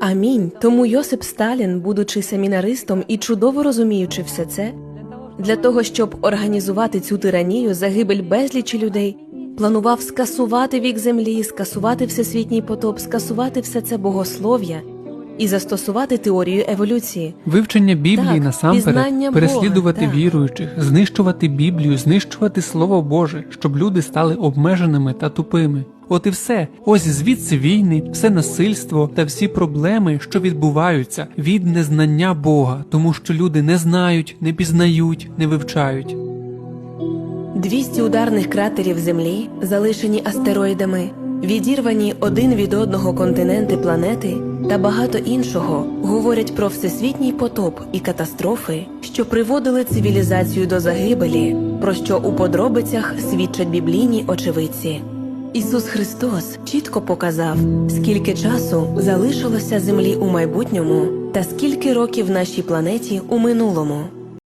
Амінь. Тому Йосип Сталін, будучи семінаристом і чудово розуміючи все це, для того, щоб організувати цю тиранію, загибель безлічі людей, планував скасувати вік землі, скасувати всесвітній потоп, скасувати все це богослов'я і застосувати теорію еволюції. Вивчення Біблії Так, насамперед, переслідувати Бога, віруючих, знищувати Біблію, знищувати Слово Боже, щоб люди стали обмеженими та тупими. От і все. Ось звідси війни, все насильство та всі проблеми, що відбуваються від незнання Бога, тому що люди не знають, не пізнають, не вивчають. 200 ударних кратерів Землі, залишені астероїдами, відірвані один від одного континенти планети та багато іншого говорять про всесвітній потоп і катастрофи, що приводили цивілізацію до загибелі, про що у подробицях свідчать біблійні очевидці. Ісус Христос чітко показав, скільки часу залишилося землі у майбутньому та скільки років нашій планеті у минулому.